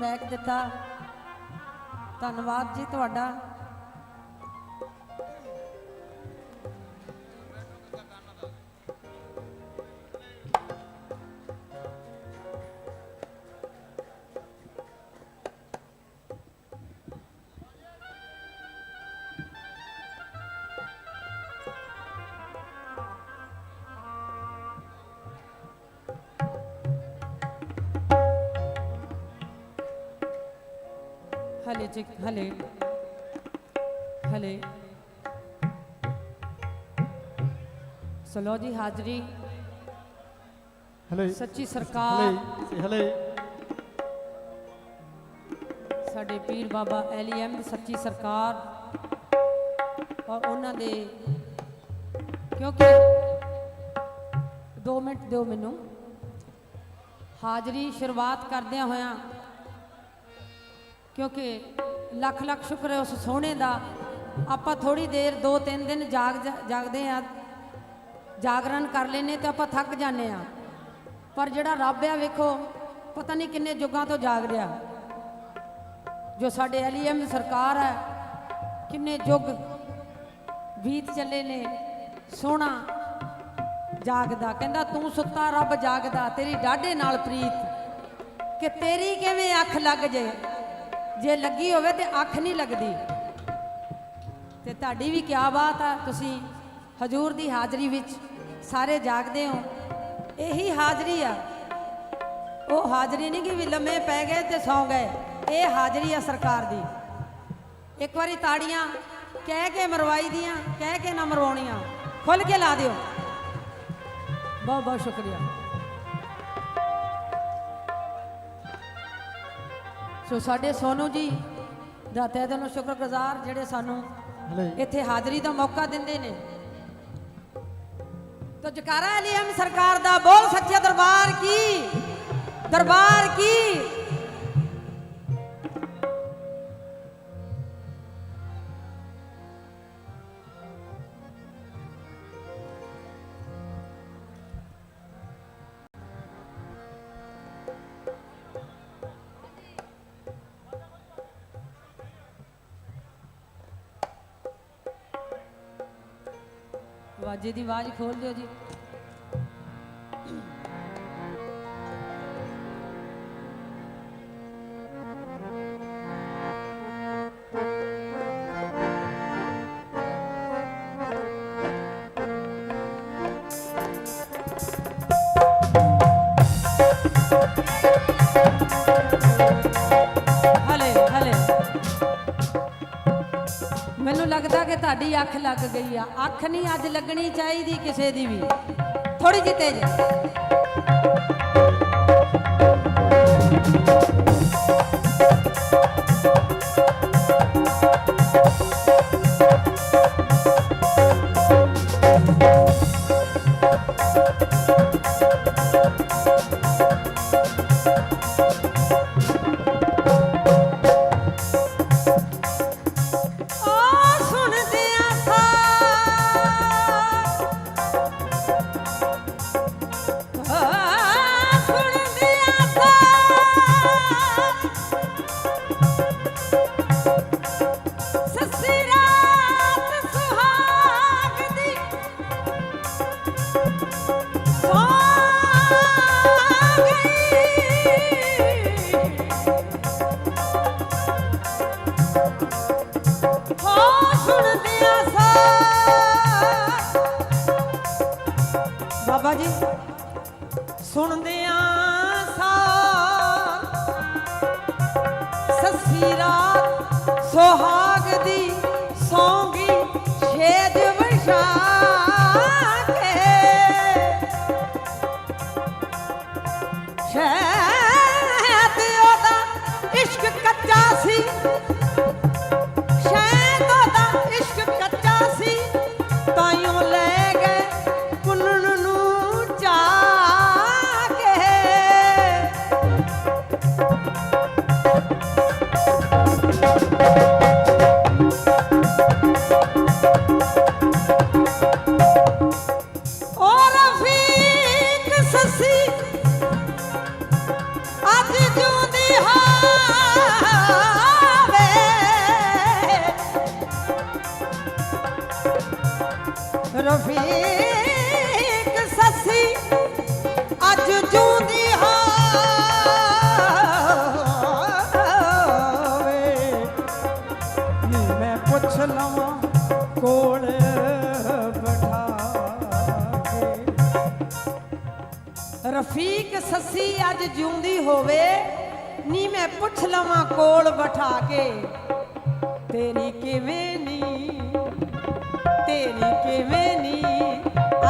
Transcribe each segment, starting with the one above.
ਮੈਕ ਦਿੱਤਾ। ਧੰਨਵਾਦ ਜੀ ਤੁਹਾਡਾ। ਜੀ ਹਲੇ ਹਲੇ। ਸਲੋ ਜੀ ਹਾਜ਼ਰੀ। ਹਲੇ। ਸੱਚੀ ਸਰਕਾਰ। ਹਲੇ। ਹਲੇ ਸਾਡੇ ਪੀਰ ਬਾਬਾ ਐਲੀ ਅਹਿਮਦ ਸੱਚੀ ਸਰਕਾਰ ਔਰ ਉਹਨਾਂ ਦੇ ਕਿਉਂਕਿ 2 ਮਿੰਟ ਦਿਓ ਮੈਨੂੰ। ਹਾਜ਼ਰੀ ਸ਼ੁਰੂਆਤ ਕਰਦਿਆਂ ਹੋਇਆਂ ਕਿਉਂਕਿ ਲੱਖ ਲੱਖ ਸ਼ੁਕਰ ਹੈ ਉਸ ਸੋਹਣੇ ਦਾ। ਆਪਾਂ ਥੋੜੀ ਦੇਰ 2-3 ਦਿਨ ਜਾਗ ਜਾ- ਜਾਗਦੇ ਆ ਜਾਗਰਣ ਕਰ ਲੈਨੇ ਤੇ ਆਪਾਂ ਥੱਕ ਜਾਂਦੇ ਆ ਪਰ ਜਿਹੜਾ ਰੱਬ ਆ ਵੇਖੋ, ਪਤਾ ਨਹੀਂ ਕਿੰਨੇ ਯੁੱਗਾਂ ਤੋਂ ਜਾਗ ਰਿਹਾ। ਜੋ ਸਾਡੇ ਐਲੀਐਮ ਸਰਕਾਰ ਹੈ, ਕਿੰਨੇ ਯੁੱਗ ਬੀਤ ਚੱਲੇ ਨੇ, ਸੋਹਣਾ ਜਾਗਦਾ। ਕਹਿੰਦਾ, ਤੂੰ ਸੁੱਤਾ, ਰੱਬ ਜਾਗਦਾ, ਤੇਰੀ ਡਾਢੇ ਨਾਲ ਪ੍ਰੀਤ। ਕਿ ਤੇਰੀ ਕਿਵੇਂ ਅੱਖ ਲੱਗ ਜੇ? ਜੇ ਲੱਗੀ ਹੋਵੇ ਤੇ ਅੱਖ ਨਹੀਂ ਲੱਗਦੀ। ਤੇ ਤੁਹਾਡੀ ਵੀ ਕਿਆ ਬਾਤ ਆ, ਤੁਸੀਂ ਹਜੂਰ ਦੀ ਹਾਜ਼ਰੀ ਵਿੱਚ ਸਾਰੇ ਜਾਗਦੇ ਹੋ। ਇਹੀ ਹਾਜ਼ਰੀ ਆ। ਉਹ ਹਾਜ਼ਰੀ ਨਹੀਂ ਕਿ ਵੀ ਲੰਮੇ ਪੈ ਗਏ ਤੇ ਸੌਂ ਗਏ। ਇਹ ਹਾਜ਼ਰੀ ਆ ਸਰਕਾਰ ਦੀ। ਇੱਕ ਵਾਰੀ ਤਾੜੀਆਂ ਕਹਿ ਕੇ ਮਰਵਾਈ ਦੀਆਂ, ਕਹਿ ਕੇ ਨਾ ਮਰਵਾਉਣੀਆਂ। ਖੁੱਲ ਕੇ ਲਾ ਦਿਓ। ਬਹੁਤ ਬਹੁਤ ਸ਼ੁਕਰੀਆ। ਸੋ ਸਾਡੇ ਸੋਨੂ ਜੀ ਦਾ ਤਹਿ ਦਿਲੋਂ ਸ਼ੁਕਰਗੁਜ਼ਾਰ ਜਿਹੜੇ ਸਾਨੂੰ ਇੱਥੇ ਹਾਜ਼ਰੀ ਦਾ ਮੌਕਾ ਦਿੰਦੇ ਨੇ। ਤੋ ਜਕਾਰਾ ਅਲੀਮ ਸਰਕਾਰ ਦਾ ਬੋਲ ਸੱਚੇ ਦਰਬਾਰ ਕੀ? ਦਰਬਾਰ ਕੀ? ਵਾਜੇ ਦੀ ਆਵਾਜ਼ ਖੋਲ ਦਿਓ ਜੀ। ਮੈਨੂੰ ਲੱਗਦਾ ਕਿ ਤੁਹਾਡੀ ਅੱਖ ਲੱਗ ਗਈ ਆ। ਅੱਖ ਨਹੀਂ ਅੱਜ ਲੱਗਣੀ ਚਾਹੀਦੀ ਕਿਸੇ ਦੀ ਵੀ। ਥੋੜੀ ਜਿਹੀ ਤੇਜ਼। ਰਫੀਕ ਸੱਸੀ ਅੱਜ ਜਿਉਂਦੀ ਹੋਵੇ, ਨੀ ਮੈਂ ਪੁੱਛ ਲਵਾਂ ਕੋਲ ਬਿਠਾ ਕੇ। ਤੇਰੀ ਕਿਵੇਂ ਨੀ, ਤੇਰੀ ਕਿਵੇਂ ਨੀ,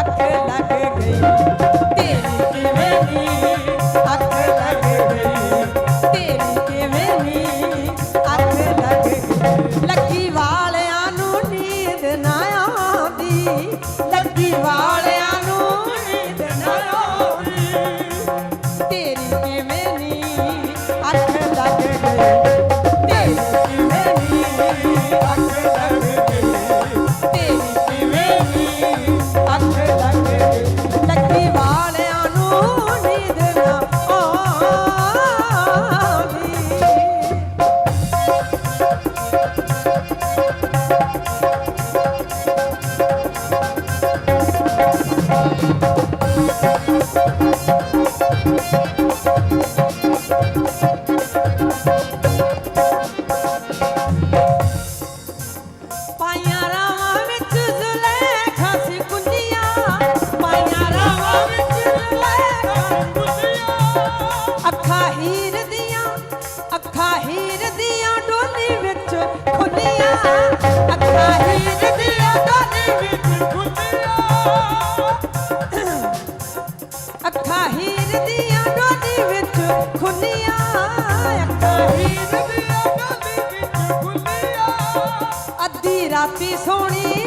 ਅੱਖ ਲੱਗ ਗਈ। ਤੇਰੀ ਕਿਵੇਂ ਨੀ, ਅੱਖ ਲੱਗ ਗਈ। ਤੇਰੀ ਕਿਵੇਂ ਨੀ, ਅੱਖ ਲੱਗ ਗਈ। ਲੱਗੀ ਵਾਲਿਆਂ ਨੂੰ ਨੀਂਦ ਨਾ ਆਉਂਦੀ, ਲੱਗੀ ਵਾਲਿਆਂ ਅੱਧੀ ਰਾਤੀ ਸੋਣੀ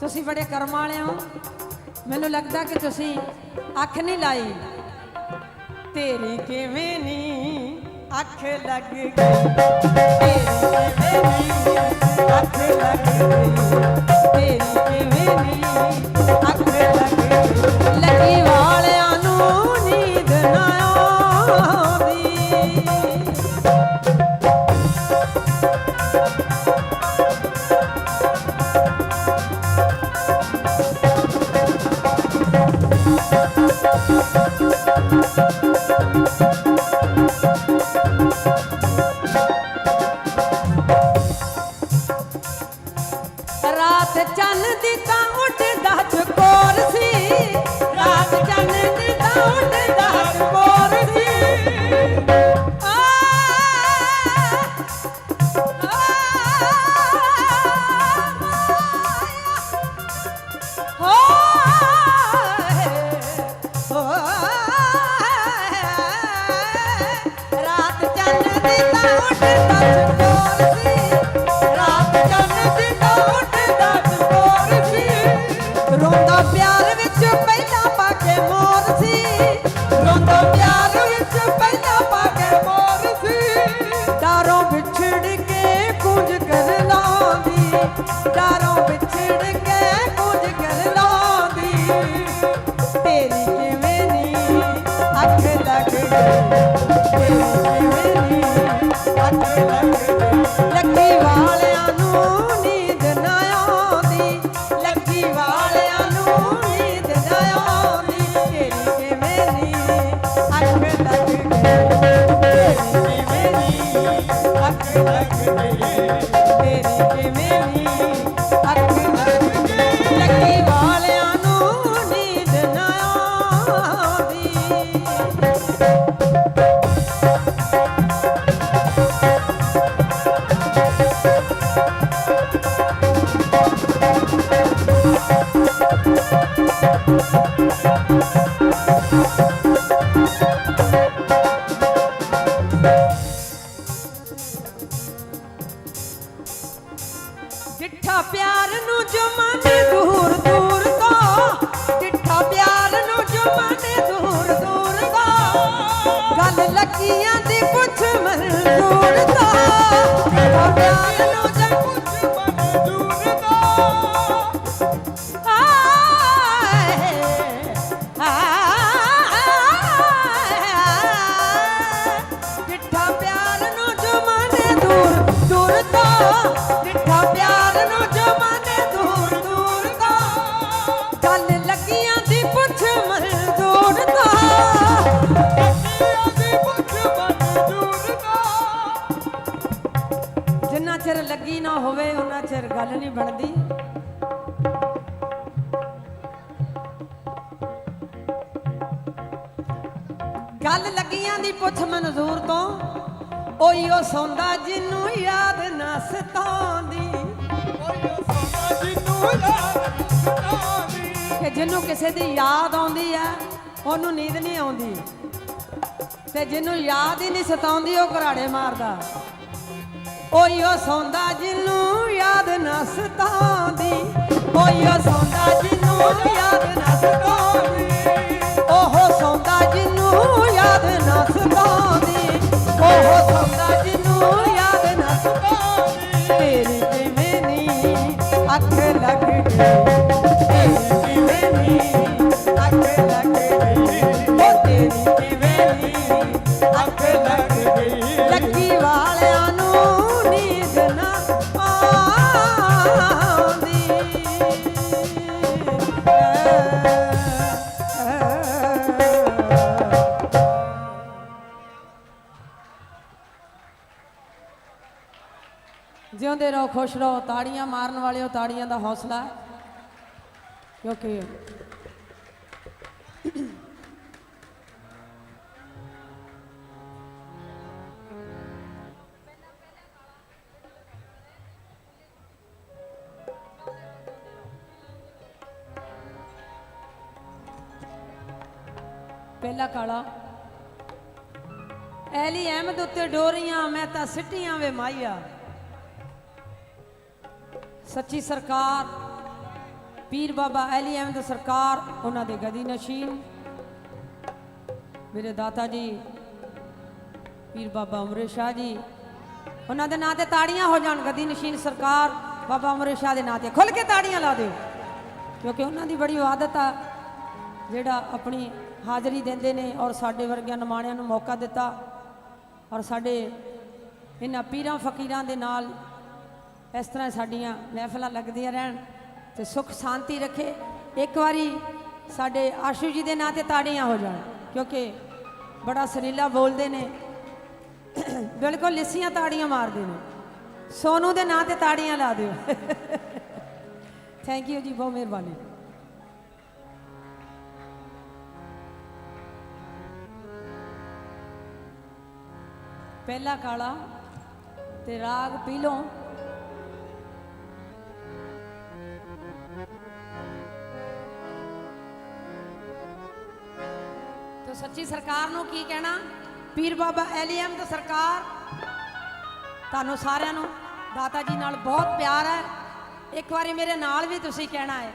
ਤੁਸੀਂ ਬੜੇ ਕਰਮ ਵਾਲੇ ਹੋ। ਮੈਨੂੰ ਲੱਗਦਾ ਕਿ ਤੁਸੀਂ ਅੱਖ ਨਹੀਂ ਲਾਈ। ਤੇਰੀ ਕਿਵੇਂ ਨੀ ਅੱਖ ਲੱਗ ਗਈ ਤੇਰੀ ਮੇਰੀ ਅੱਖ ਲੱਗ ਗਈ ਤੇਰੀ ਮੇਰੀ ਅੱਖ ਲੱਗ ਗਈ ਲੱਗੀ ਵਾਲਿਆਂ ਨੂੰ ਨੀਂਦ ਨਾ ਆਵੇ ਚਿਰ ਲੱਗੀ ਨਾ ਹੋਵੇ, ਉਹਨਾਂ ਚਿਰ ਗੱਲ ਨਹੀਂ ਬਣਦੀ। ਗੱਲ ਲੱਗੀਆਂ ਦੀ ਪੁੱਛ ਮਨਜ਼ੂਰ ਤੋਂ ਉਹੀ ਉਹ ਸੌਂਦਾ ਜਿੰਨੂੰ ਯਾਦ ਕਿ ਜਿਹਨੂੰ ਕਿਸੇ ਦੀ ਯਾਦ ਆਉਂਦੀ ਆ ਉਹਨੂੰ ਨੀਂਦ ਨਹੀਂ ਆਉਂਦੀ। ਤੇ ਜਿਹਨੂੰ ਯਾਦ ਹੀ ਨਹੀਂ ਸਤਾਉਂਦੀ, ਉਹ ਘਰਾੜੇ ਮਾਰਦਾ। ਓਈ ਉਹ ਸੌਂਦਾ ਜਿਹਨੂੰ ਯਾਦ ਨਾ ਸਤਾਉਂਦੀ। ਓਈ ਉਹ ਸੌਂਦਾ ਜਿਹਨੂੰ ਯਾਦ ਨਾ ਸਤਾਉਂਦੀ। ਉਹ ਸੌਂਦਾ ਜਿਹਨੂੰ ਯਾਦ ਨਾ ਸਤਾਉਂਦੀ। ਉਹ ਸੌਂਦਾ ਜਿਹਨੂੰ ਜਿਉਂਦੇ ਰਹੋ ਖੁਸ਼ ਰਹੋ ਤਾੜੀਆਂ ਮਾਰਨ ਵਾਲਿਓ ਤਾੜੀਆਂ ਦਾ ਹੌਸਲਾ। ਹੈ। ਕਿਉਂਕਿ ਪਹਿਲਾ ਕਾਲਾ ਐਲੀ ਅਹਿਮਦ ਉੱਤੇ ਡੋਰੀਆਂ, ਮੈਂ ਤਾਂ ਸਿੱਟੀਆਂ ਵੇ ਮਾਈਆ ਸੱਚੀ ਸਰਕਾਰ ਪੀਰ ਬਾਬਾ ਐਲੀ ਅਹਿਮਦ ਸਰਕਾਰ, ਉਹਨਾਂ ਦੇ ਗਦੀ ਨਸ਼ੀਨ। ਮੇਰੇ ਦਾਤਾ ਜੀ, ਪੀਰ ਬਾਬਾ ਅਮਰੇ ਸ਼ਾਹ ਜੀ, ਉਹਨਾਂ ਦੇ ਨਾਂ ਤੇ ਤਾੜੀਆਂ ਹੋ ਜਾਣ, ਗਦੀ ਨਸ਼ੀਨ ਸਰਕਾਰ, ਬਾਬਾ ਅਮਰੇ ਸ਼ਾਹ ਦੇ ਨਾਂ ਤੇ। ਖੁੱਲ ਕੇ ਤਾੜੀਆਂ ਲਾ ਦਿਓ, ਕਿਉਂਕਿ ਉਹਨਾਂ ਦੀ ਬੜੀ ਆਦਤ ਆ, ਜਿਹੜਾ ਆਪਣੀ ਹਾਜ਼ਰੀ ਦਿੰਦੇ ਨੇ ਔਰ ਸਾਡੇ ਵਰਗਿਆਂ ਨਮਾਣਿਆਂ ਨੂੰ ਮੌਕਾ ਦਿੱਤਾ। ਔਰ ਸਾਡੇ ਇਹਨਾਂ ਪੀਰਾਂ ਫਕੀਰਾਂ ਦੇ ਨਾਲ ਇਸ ਤਰ੍ਹਾਂ ਸਾਡੀਆਂ ਮਹਿਫਲਾਂ ਲੱਗਦੀਆਂ ਰਹਿਣ। ਤੇ ਸੁਖ ਸ਼ਾਂਤੀ ਰੱਖੇ। ਇੱਕ ਵਾਰੀ ਸਾਡੇ ਆਸ਼ੂ ਜੀ ਦੇ ਨਾਂ ਤੇ ਤਾੜੀਆਂ ਹੋ ਜਾਣ, ਕਿਉਂਕਿ ਬੜਾ ਸੁਰੀਲਾ ਬੋਲਦੇ ਨੇ। ਬਿਲਕੁਲ ਲਿੱਸੀਆਂ ਤਾੜੀਆਂ ਮਾਰਦੇ ਨੇ। ਸੋਨੂ ਦੇ ਨਾਂ ਤੇ ਤਾੜੀਆਂ ਲਾ ਦਿਓ। ਥੈਂਕ ਯੂ ਜੀ, ਬਹੁਤ ਮਿਹਰਬਾਨੀ। ਪਹਿਲਾ ਕਾਲਾ ਤੇ ਰਾਗ ਪੀਲੋਂ। ਸੱਚੀ ਸਰਕਾਰ ਨੂੰ ਕੀ ਕਹਿਣਾ? ਪੀਰ ਬਾਬਾ ਐਲੀ ਅਹਿਮਦ ਸਰਕਾਰ, ਤੁਹਾਨੂੰ ਸਾਰਿਆਂ ਨੂੰ ਦਾਤਾ ਜੀ ਨਾਲ ਬਹੁਤ ਪਿਆਰ ਹੈ। ਇੱਕ ਵਾਰੀ ਮੇਰੇ ਨਾਲ ਵੀ ਤੁਸੀਂ ਕਹਿਣਾ ਹੈ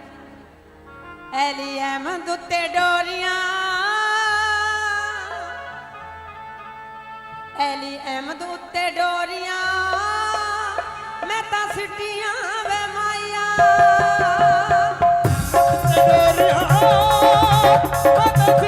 ਐਲੀ ਅਹਿਮਦ ਡੋਰੀਆਂ। ਐਲੀ ਅਹਿਮਦ ਡੋਰੀਆਂ, ਮੈਂ ਤਾਂ ਸਿੱਟੀਆਂ ਵੇ ਮਾਇਆ ਹੋ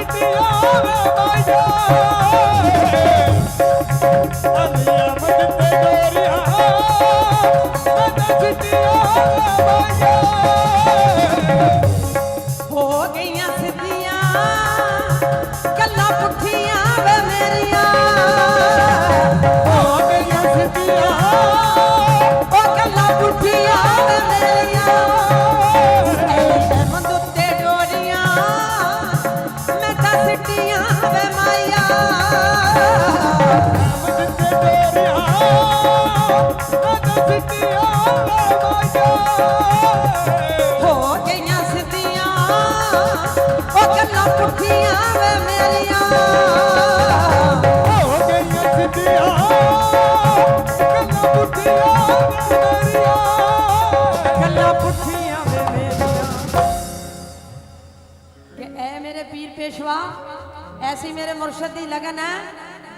ਹੋ ਗਈਆਂ ਸਿੱਧੀਆਂ ਉਹ ਗੱਲਾਂ ਪੁੱਠੀਆਂ ਵੇ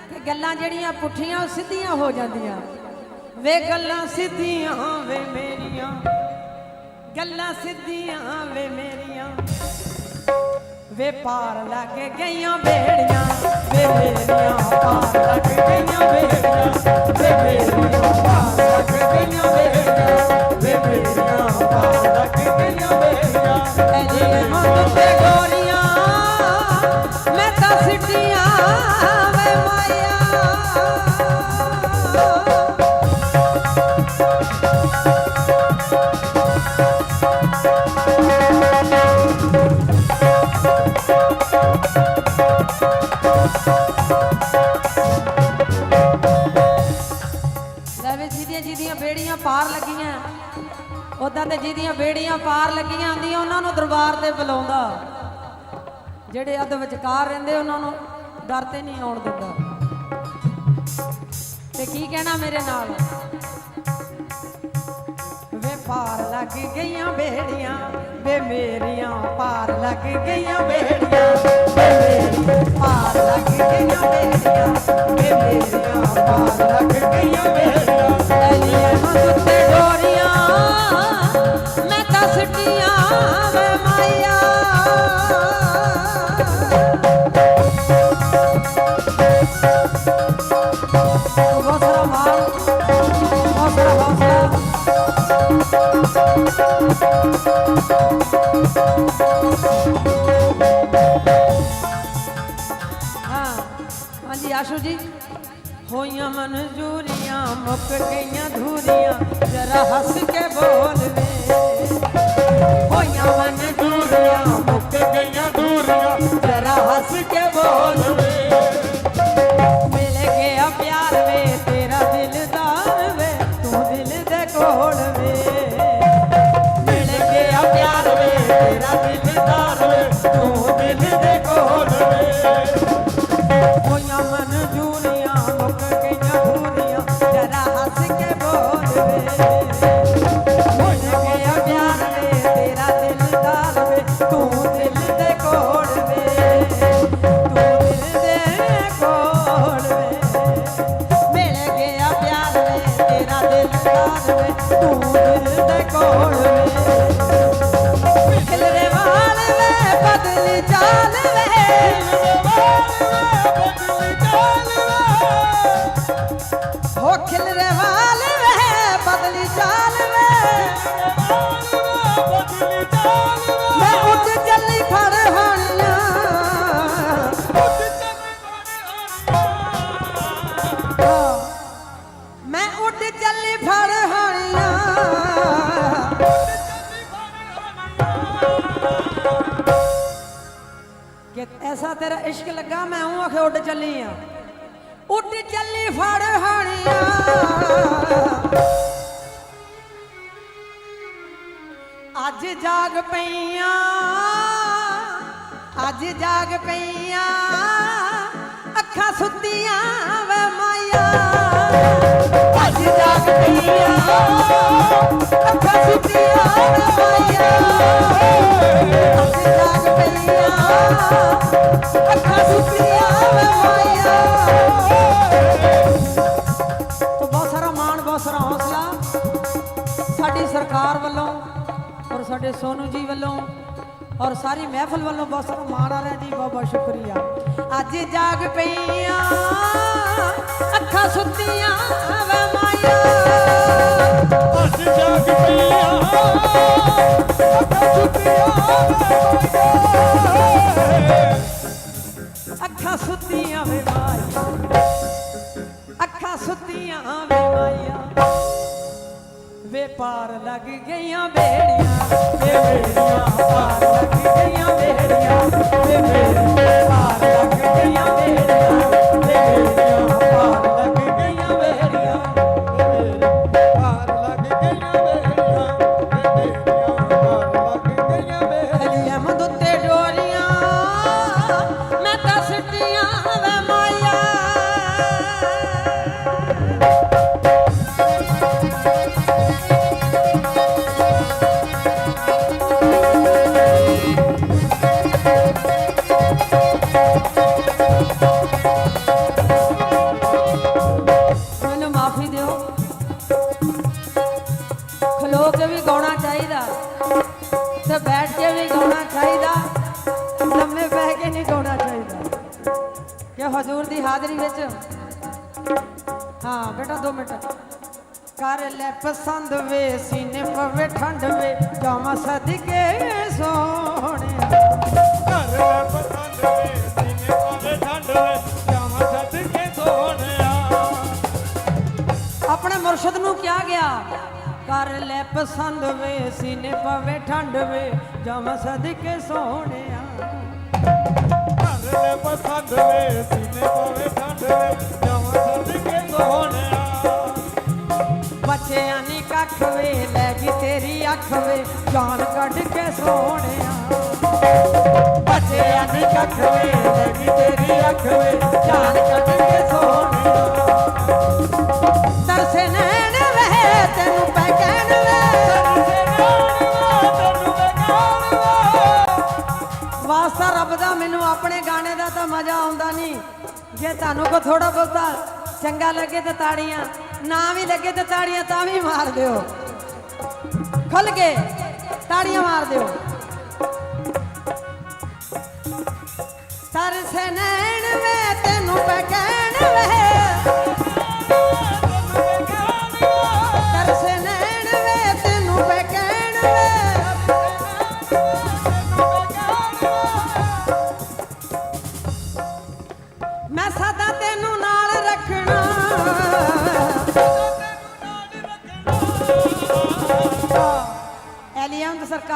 ਕਿ ਗੱਲਾਂ ਜਿਹੜੀਆਂ ਪੁੱਠੀਆਂ ਉਹ ਸਿੱਧੀਆਂ ਹੋ ਜਾਂਦੀਆਂ। ਵੇ ਗੱਲਾਂ ਸਿੱਧੀਆਂ ਵੇ ਮੇਰੀਆਂ। ਗੱਲਾਂ ਸਿੱਧੀਆਂ ਵੇ ਮੇਰੀਆਂ। ਵੇ ਪਾਰ ਲੱਗ ਗਈਆਂ ਬੇੜੀਆਂ ਵੇ ਮੇਰੀਆਂ ਪਾਰ ਲੱਗ ਗਈਆਂ ਬੇੜੀਆਂ ਵੇ ਮੇਰੀਆਂ ਪਾਰ ਲੱਗ ਗਈਆਂ ਬੇੜੀਆਂ ਵੇ ਮੇਰੀਆਂ ਪਾਰ ਲੱਗ ਗਈਆਂ ਬੇੜੀਆਂ। ਐਲੀਏ ਮੁੰਡ ਤੇ ਡੋਰੀਆਂ ਮੈਂ ਤਾਂ ਸਿੱਟੀਆਂ ਵੇ ਜਿਹਦੀਆਂ ਜਿਹਦੀਆਂ ਬੇੜੀਆਂ ਪਾਰ ਲੱਗੀਆਂ ਉਦਾਂ ਤੇ ਜਿਹਦੀਆਂ ਬੇੜੀਆਂ ਪਾਰ ਲੱਗੀਆਂ ਹੁੰਦੀਆਂ, ਉਹਨਾਂ ਨੂੰ ਦਰਬਾਰ ਤੇ ਬੁਲਾਉਂਦਾ। ਜਿਹੜੇ ਅੱਧ ਵਿਚਕਾਰ ਰਹਿੰਦੇ, ਉਹਨਾਂ ਨੂੰ ਡਰ ਤੇ ਨਹੀਂ ਆਉਣ ਦਿੰਦਾ। ਤੇ ਕੀ ਕਹਿਣਾ ਮੇਰੇ ਨਾਲ? ਵੇ ਪਾਰ ਲੱਗ ਗਈਆਂ ਬੇੜੀਆਂ, ਵੇ ਮੇਰੀਆਂ ਪਾਰ ਲੱਗ ਗਈਆਂ ਬੇੜੀਆਂ, ਵੇ ਮੇਰੀਆਂ ਪਾਰ ਲੱਗ ਗਈਆਂ ਬੇੜੀਆਂ, ਵੇ ਮੇਰੀਆਂ ਪਾਰ ਲੱਗ ਗਈਆਂ ਬੇੜੀਆਂ। ਹਾਂਜੀ ਆਸ਼ੂ ਜੀ। ਹੋਈਆਂ ਮਨਜ਼ੂਰੀਆਂ ਮੁੱਕ ਗਈਆਂ ਧੂਰੀਆਂ ਜਰਾ ਹੱਸ ਕੇ ਬੋਲ ਵੇ। ਹੋਈਆਂ ਮਨਜ਼ੂਰੀਆਂ ਮੁੱਕ ਗਈਆਂ ਦੂਰੀਆਂ, ਜਰਾ ਹੱਸ ਕੇ ਬੋਲ ਵੇ। ਮਿਲ ਗਿਆ ਪਿਆਰ ਵੇ, ਤੇਰਾ ਦਿਲਦਾਰ ਵੇ, ਤੂੰ ਦਿਲ ਦੇ ਕੋਲ ਵੇ। ਮਿਲ ਗਿਆ ਪਿਆਰ ਵੇ, ਤੇਰਾ ਦਿਲਦਾਰ ਉੱਡ ਚੱਲੀ ਆ। ਉੱਡ ਚੱਲੀ ਫੜ ਹਾਣੀਆਂ। ਅੱਜ ਜਾਗ ਪਈਆਂ, ਅੱਜ ਜਾਗ ਪਈਆਂ, ਅੱਖਾਂ ਸੁੱਤੀਆਂ ਵੇ ਮਾਇਆ ਅੱਜ ਜਾਗ ਪਈਆਂ। ਬਹੁਤ ਸਾਰਾ ਮਾਣ ਬਹੁਤ ਸਾਰਾ ਹੌਸਲਾ ਸਾਡੀ ਸਰਕਾਰ ਵੱਲੋਂ ਔਰ ਸਾਡੇ ਸੋਨੂ ਜੀ ਵੱਲੋਂ ਔਰ ਸਾਰੀ ਮਹਿਫਲ ਵੱਲੋਂ ਬਹੁਤ ਸਾਰਾ ਮਾਣ ਆ ਰਿਹਾ ਜੀ ਬਹੁਤ ਬਹੁਤ ਸ਼ੁਕਰੀਆ। ਅੱਜ ਜਾਗ ਪਈਆਂ ਅੱਖਾਂ ਸੁੱਤੀਆਂ ਵੇ ਮਾਇਆ। ਅੱਜ ਜਾਗ ਪਈਆਂ ਅੱਖਾਂ ਸੁੱਤੀਆਂ ਅੱਖਾਂ ਸੁੱਤੀਆਂ ਵੇ ਮਾਇਆ। ਅੱਖਾਂ ਸੁੱਤੀਆਂ ਵੇ ਮਾਇਆ। ਵੇ ਪਾਰ ਲੱਗ ਗਈਆਂ ਬੇੜੀਆਂ ਵੇ ਬੇੜੀਆਂ। ਹਜ਼ੂਰ ਦੀ ਹਾਜ਼ਰੀ ਵਿੱਚ। ਹਾਂ ਬੇਟਾ 2 ਮਿੰਟ। ਕਰ ਲੈ ਪਸੰਦ ਵੇ ਸੀਨੇ ਪਵੇ ਠੰਡ ਵੇ ਜਾਵਾਂ ਸਦਕੇ ਸੋਹਣਿਆ ਘਰ ਲੈ ਪਸੰਦ ਵੇ ਸੀਨੇ ਪਾਵੇ ਠੰਡ ਵੇ ਜਾਵਾਂ ਸਦਕੇ ਸੋਹਣਿਆ ਆਪਣੇ ਮੁਰਸ਼ਿਦ ਨੂੰ ਕਿਹਾ ਗਿਆ ਕਰ ਲੈ ਪਸੰਦ ਵੇ ਸੀਨੇ ਪਵੇ ਠੰਡ ਵੇ ਜਾਵਾਂ ਸਦਕੇ ਸੋਹਣਿਆ ਘਰ ਪਸੰਦ ਵੇ ਸੀਨੇ ਪਾਵੇ ਠੰਡ ਵੇ ਜਾਵਾਂ ਸਦਕੇ ਸੋਹਣਿਆ ਬੱਚਿਆਂ ਨੀ ਕੱਖ ਵੇ, ਲੈ ਗਈ ਤੇਰੀ ਅੱਖ ਵੇ, ਜਾਨ ਕੱਢ ਕੇ ਸੋਹਣਿਆ। ਬੱਚਿਆਂ ਨੀ ਕੱਖ ਵੇ, ਲੈ ਗਈ ਤੇਰੀ ਅੱਖ ਵੇ ਜੇ ਥੋੜਾ ਬਹੁਤਾ ਚੰਗਾ ਲੱਗੇ ਤੇ ਤਾੜੀਆਂ, ਨਾ ਵੀ ਲੱਗੇ ਤੇ ਤਾੜੀਆਂ ਤਾਂ ਵੀ ਮਾਰ ਦਿਓ। ਖੁੱਲ ਕੇ ਤਾੜੀਆਂ ਮਾਰ ਦਿਓ। ਤਰਸੇ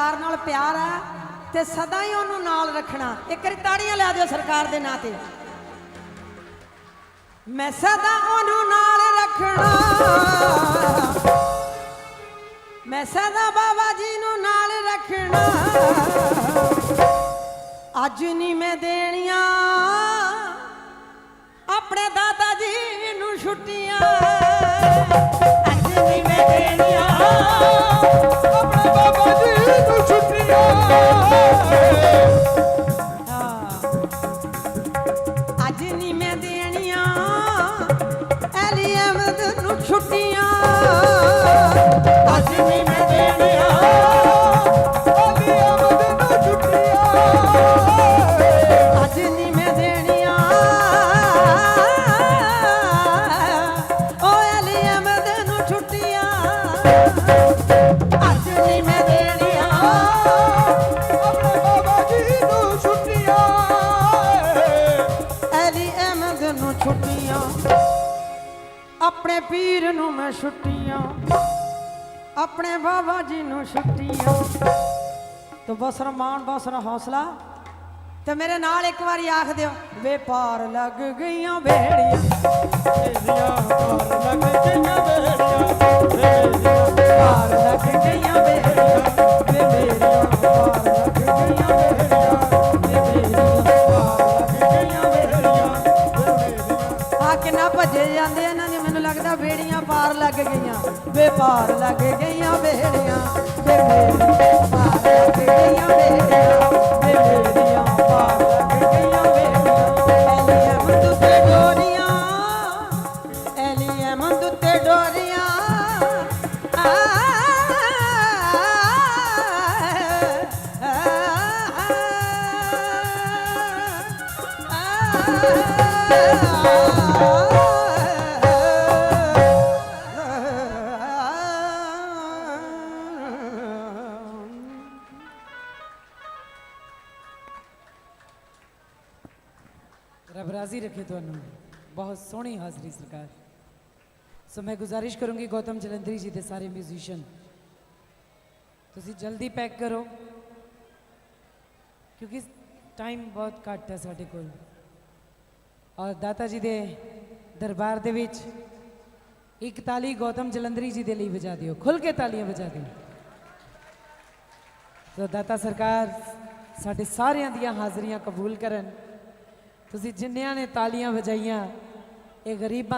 ਸਰਕਾਰ ਨਾਲ ਪਿਆਰ ਹੈ ਤੇ ਸਦਾ ਹੀ ਉਹਨੂੰ ਨਾਲ ਰੱਖਣਾ। ਇੱਕ ਵਾਰੀ ਤਾੜੀਆਂ ਲਾ ਦਿਓ ਸਰਕਾਰ ਦੇ ਨਾਂ ਤੇ। ਮੈਂ ਸਦਾ ਉਹਨੂੰ ਨਾਲ ਰੱਖਣਾ। ਮੈਂ ਸਦਾ ਬਾਬਾ ਜੀ ਨੂੰ ਨਾਲ ਰੱਖਣਾ। ਅੱਜ ਨਹੀਂ ਮੈਂ ਦੇਣੀਆਂ। ਆਪਣੇ ਦਾਦਾ ਜੀ ਨੂੰ ਛੁੱਟੀਆਂ। ਅੱਜ ਨਹੀਂ ਮੈਂ ਦੇਣੀਆਂ ਆਪਣੇ ਬਾਬਾ ਜੀ ਛੁੱਟੀਆਂ। ਜੀ ਨੂੰ ਛੁੱਟੀਆਂ ਤੋ ਬਸ ਰਮਾਨ ਬਸ ਰ ਹੌਸਲਾ। ਤੇ ਮੇਰੇ ਨਾਲ ਇੱਕ ਵਾਰੀ ਆਖ ਦਿਓ ਵੇ ਪਾਰ ਲੱਗ ਗਈਆਂ ਬੇੜੀਆਂ ਤੇਰੀਆਂ ਪਾਰ ਲੱਗ ਗਈਆਂ ਬੇੜੀਆਂ ਤੇਰੀਆਂ ਪਾਰ ਲੱਗ ਗਈਆਂ ਬੇੜੀਆਂ ਪਾਰ ਲੱਗ ਗਈਆਂ ਬੇੜੀਆਂ ਵੇ ਪਾਰ ਲੱਗ ਗਈਆਂ ਬੇੜੀਆਂ ਰਾਜ਼ੀ ਰੱਖੇ ਤੁਹਾਨੂੰ। ਬਹੁਤ ਸੋਹਣੀ ਹਾਜ਼ਰੀ ਸਰਕਾਰ। ਸੋ ਮੈਂ ਗੁਜ਼ਾਰਿਸ਼ ਕਰੂੰਗੀ ਗੌਤਮ ਜਲੰਧਰੀ ਜੀ ਦੇ ਸਾਰੇ ਮਿਊਜ਼ੀਸ਼ੀਅਨ ਤੁਸੀਂ ਜਲਦੀ ਪੈਕ ਕਰੋ। ਕਿਉਂਕਿ ਟਾਈਮ ਬਹੁਤ ਘੱਟ ਹੈ ਸਾਡੇ ਕੋਲ। ਔਰ ਦਾਤਾ ਜੀ ਦੇ ਦਰਬਾਰ ਦੇ ਵਿੱਚ ਇੱਕ ਤਾਲੀ ਗੌਤਮ ਜਲੰਧਰੀ ਜੀ ਦੇ ਲਈ ਵਜਾ ਦਿਓ। ਖੁੱਲ ਕੇ ਤਾਲੀਆਂ ਵਜਾ ਦਿਓ। ਸੋ ਦਾਤਾ ਸਰਕਾਰ, ਸਾਡੇ ਸਾਰਿਆਂ ਦੀਆਂ ਹਾਜ਼ਰੀਆਂ ਕਬੂਲ ਕਰਨ। ਤੁਸੀਂ ਜਿੰਨਿਆਂ ਨੇ ਤਾਲੀਆਂ ਵਜਾਈਆਂ ਇਹ ਗਰੀਬਾਂ